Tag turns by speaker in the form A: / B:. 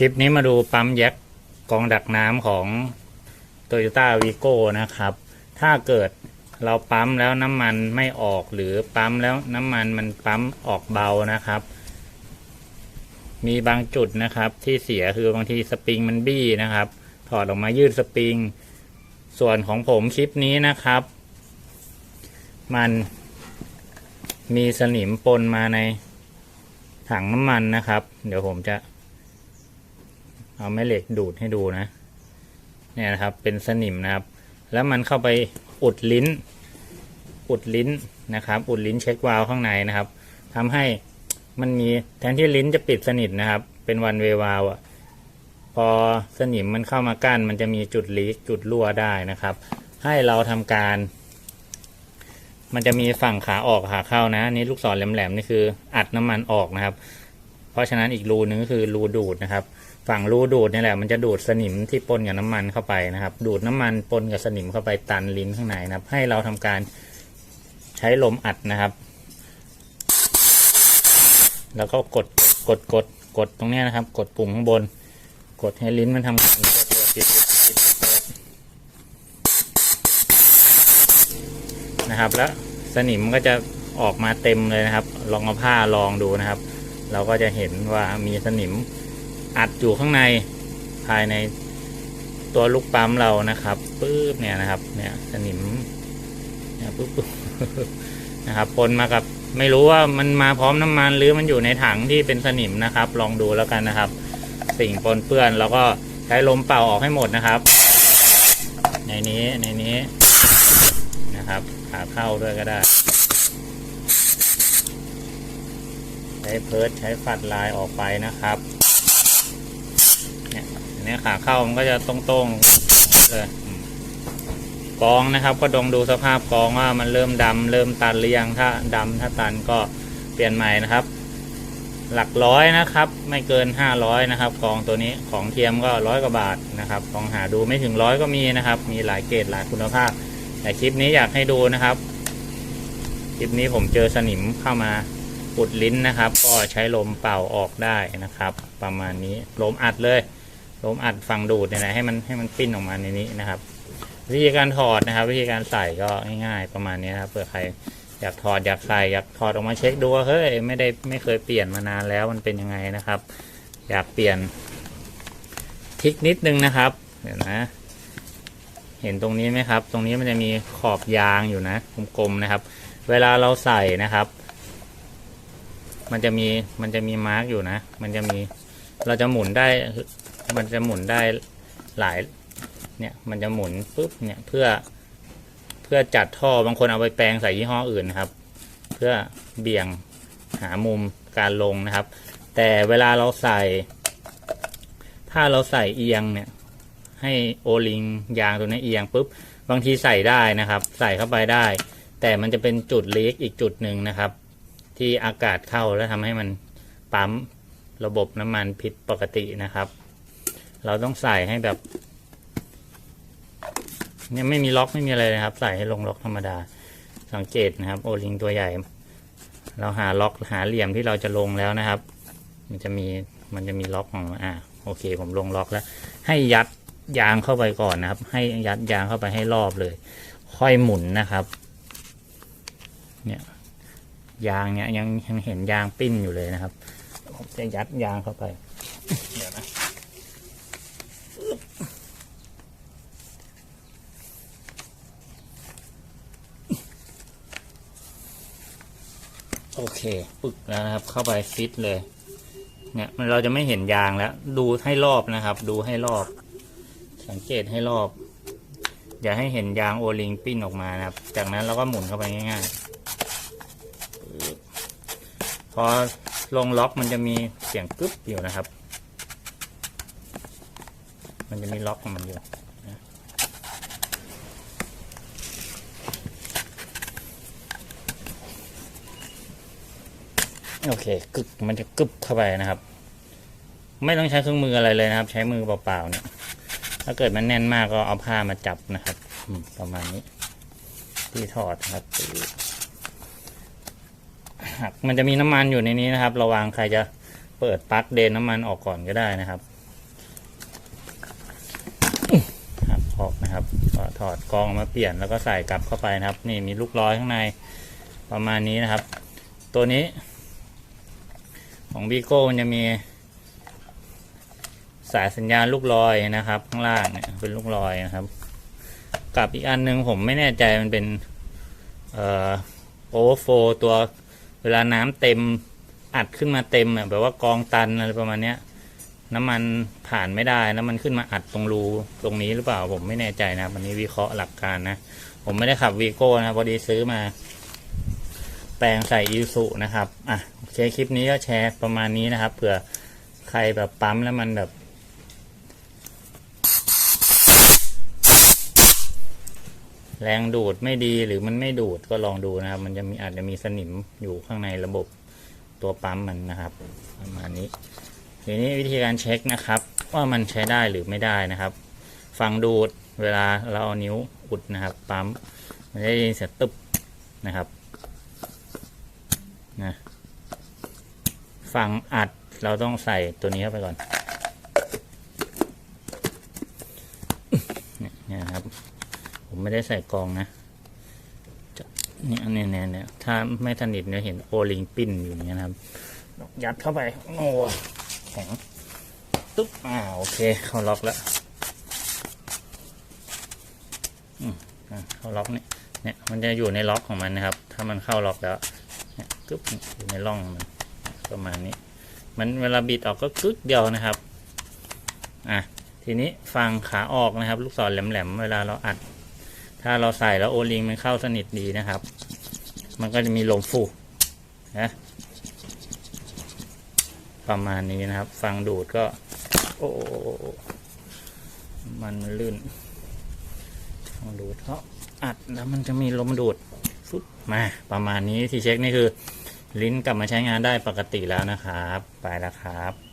A: คลิปนี้มาดูปั๊มแยกกองดักน้ำของ Toyota v i g o นะครับ ถ้าเกิดเราปั๊มแล้วน้ำมันไม่ออกหรือปั๊มแล้วน้ำมันมันปั๊มออกเบานะครับ มีบางจุดนะครับที่เสียคือบางทีสปริงมันบี้นะครับ ถอดออกมายืดสปริง ส่วนของผมคลิปนี้นะครับ มันมีสนิมปนมาในถังน้ำมันนะครับ เดี๋ยวผมจะ เอาแม่เหล็กดูดให้ดูนะ เนี่ยนะครับ เป็นสนิมนะครับ แล้วมันเข้าไปอุดลิ้น อุดลิ้นนะครับ อุดลิ้นเช็ควาล์วข้างในนะครับทำให้มันมีแทนที่ลิ้นจะปิดสนิทนะครับ เป็นวันเววาล์วอะ พอสนิมมันเข้ามากั้น มันจะมีจุดลีกจุดรั่วได้นะครับ ให้เราทำการ มันจะมีฝั่งขาออกขาเข้านะนี่ลูกศรแหลมๆนี่คือ อัดน้ำมันออกนะครับ เพราะฉะนั้นอีกรูนึงก็คือรูดูดนะครับ ฝั่งรูดูดนี่แหละมันจะดูดสนิมที่ปนกับน้ำมันเข้าไปนะครับ ดูดน้ำมันปนกับสนิมเข้าไปตันลิ้นข้างในนะครับ ให้เราทำการใช้ลมอัดนะครับ แล้วก็กดกดกดกดตรงนี้นะครับ กดปุ่มข้างบน กดให้ลิ้นมันทำการตัวปิดนะครับ แล้วสนิมก็จะออกมาเต็มเลยนะครับ ลองเอาผ้าลองดูนะครับ เราก็จะเห็นว่ามีสนิม อัดอยู่ข้างในภายในตัวลูกปั๊มเรานะครับปึ๊บเนี่ยนะครับ เนี่ยสนิมเนี่ยปึ๊บนะครับปนมากับไม่รู้ว่ามันมาพร้อมน้ำมันหรือมันอยู่ในถังที่เป็นสนิมนะครับ ลองดูแล้วกันนะครับ สิ่งปนเปื้อนเราก็ใช้ลมเป่าออกให้หมดนะครับ ในนี้ในนี้นะครับขาเข้าด้วยก็ได้ ใช้เพิร์ดใช้ฝัดลายออกไปนะครับ นี้ขาเข้ามันก็จะตรงๆเลยกองนะครับ ก็ดองดูสภาพกองว่ามันเริ่มดำเริ่มตันหรือยังถ้าดำถ้าตันก็เปลี่ยนใหม่นะครับ หลักร้อยนะครับ ไม่เกินห้าร้อยนะครับ กองตัวนี้ของเทียมก็ร้อยกว่าบาทนะครับลองหาดูไม่ถึงร้อยก็มีนะครับ มีหลายเกรดหลายคุณภาพ แต่คลิปนี้อยากให้ดูนะครับคลิปนี้ผมเจอสนิมเข้ามาอุดลิ้นนะครับ ก็ใช้ลมเป่าออกได้นะครับ ประมาณนี้ลมอัดเลย ลมอัดฝั่งดูดเนี่ยนะให้มันให้มันปิ้นออกมาในนี้นะครับ วิธีการถอดนะครับ วิธีการใส่ก็ง่ายๆประมาณนี้ครับเผื่อใครอยากถอดอยากใส่อยากถอดออกมาเช็คดูว่าเฮ้ยไม่ได้ไม่เคยเปลี่ยนมานานแล้วมันเป็นยังไงนะครับ อยากเปลี่ยนทิกนิดนึงนะครับเดี๋ยวนะ เห็นตรงนี้ไหมครับ ตรงนี้มันจะมีขอบยางอยู่นะกลมๆนะครับ เวลาเราใส่นะครับ มันจะมีมันจะมีมาร์กอยู่นะ มันจะมีเราจะหมุนได้ มันจะหมุนได้หลายเนี่ยมันจะหมุนปุ๊บเนี่ยเพื่อเพื่อจัดท่อบางคนเอาไปแปลงใส่ยี่ห้ออื่นนะครับ เพื่อเบี่ยงหามุมการลงนะครับ แต่เวลาเราใส่ ถ้าเราใส่เอียงเนี่ยให้โอลิงยางตัวนี้เอียงปุ๊บบางทีใส่ได้นะครับ ใส่เข้าไปได้ แต่มันจะเป็นจุดเล็กอีกจุดหนึ่งนะครับ ที่อากาศเข้าแล้วทำให้มันปั๊มระบบน้ำมันผิดปกตินะครับ เราต้องใส่ให้แบบเนี่ยไม่มีล็อกไม่มีอะไรนะครับ ใส่ให้ลงล็อกธรรมดา สังเกตนะครับ โอลิงตัวใหญ่ เราหาล็อกหาเหลี่ยมที่เราจะลงแล้วนะครับ มันจะมีมันจะมีล็อกของอ่าโอเค ผมลงล็อกแล้ว ให้ยัดยางเข้าไปก่อนนะครับ ให้ยัดยางเข้าไปให้รอบเลย ค่อยหมุนนะครับ เนี่ยยางเนี่ยยังยังเห็นยางปิ้นอยู่เลยนะครับผมจะยัดยางเข้าไป เดี๋ยวนะ โอเคปึกแล้วนะครับ เข้าไปฟิตเลย เนี่ยมันเราจะไม่เห็นยางแล้ว ดูให้รอบนะครับ ดูให้รอบ สังเกตให้รอบ อย่าให้เห็นยางโอลิงปิ้นออกมานะครับ จากนั้นเราก็หมุนเข้าไปง่ายๆพอลงล็อกมันจะมีเสียงกึ๊บอยู่นะครับ มันจะมีล็อกของมันอยู่ โอเคกึกมันจะกึบเข้าไปนะครับ ไม่ต้องใช้เครื่องมืออะไรเลยนะครับ ใช้มือเปล่าๆเนี่ย ถ้าเกิดมันแน่นมากก็เอาผ้ามาจับนะครับประมาณนี้ ที่ถอดนะครับหักมันจะมีน้ำมันอยู่ในนี้นะครับ ระวังใครจะเปิดปลั๊กเดนน้ำมันออกก่อนก็ได้นะครับหักออกนะครับถอดกองมาเปลี่ยนแล้วก็ใส่กลับเข้าไปนะครับ นี่มีลูกร้อยข้างในประมาณนี้นะครับ ตัวนี้ ของบีโก้มันจะมี สายสัญญาณลูกลอยนะครับ ข้างล่างเนี่ยเป็นลูกลอยนะครับ กับอีกอันหนึงผมไม่แน่ใจมันเป็นเอ่อโอเวอร์โฟตัวเวลาน้ำเต็มอัดขึ้นมาเต็มอะแบบว่ากองตันอะไรประมาณเนี้ยน้ำมันผ่านไม่ได้แล้วมันขึ้นมาอัดตรงรูตรงนี้หรือเปล่าผมไม่แน่ใจนะครับอันนี้วิเคราะห์หลักการนะ ผมไม่ได้ขับวีโก้นะพอดีซื้อมา แปลงใส่อีสุนะครับอะโอเคคลิปนี้ก็แชร์ประมาณนี้นะครับเผื่อใครแบบปั๊มแล้วมันแบบ แรงดูดไม่ดีหรือมันไม่ดูดก็ลองดูนะครับ มันจะมีอาจจะมีสนิมอยู่ข้างในระบบตัวปั๊มมันนะครับ ประมาณนี้ทีนี้วิธีการเช็คนะครับ ว่ามันใช้ได้หรือไม่ได้นะครับ ฟังดูดเวลาเราเอานิ้วอุดนะครับ ปั๊มมันจะได้ยินเสียงตึบนะครับ นะฟังอัดเราต้องใส่ตัวนี้เข้าไปก่อนเนี่ยครับ ผมไม่ได้ใส่กองนะเนี่ยเนี่ยเนี่ยถ้าไม่สนิทเนี่ยเห็นโอลิงปิ้นอยู่เงี้ยนะครับ ยัดเข้าไป โอ้แข็งตุ๊บอ่าโอเค เข้าล็อกแล้วอืมอะเข้าล็อกเนี่ยเนี่ย มันจะอยู่ในล็อกของมันนะครับ ถ้ามันเข้าล็อกแล้ว กึ๊บอยู่ในร่องมันประมาณนี้ มันเวลาบิดออกก็กึ๊กเดียวนะครับอะทีนี้ฟังขาออกนะครับ ลูกศรแหลมๆเวลาเราอัด ถ้าเราใส่แล้วโอลิงมันเข้าสนิทดีนะครับ มันก็จะมีลมฟูนะประมาณนี้นะครับ ฟังดูดก็ โอ้มันลื่นฟังดูดเขาอัดแล้วมันจะมีลมดูดฟุบมาประมาณนี้ที่เช็คนี่คือ ลิ้นกลับมาใช้งานได้ปกติแล้วนะครับ ไปแล้วครับ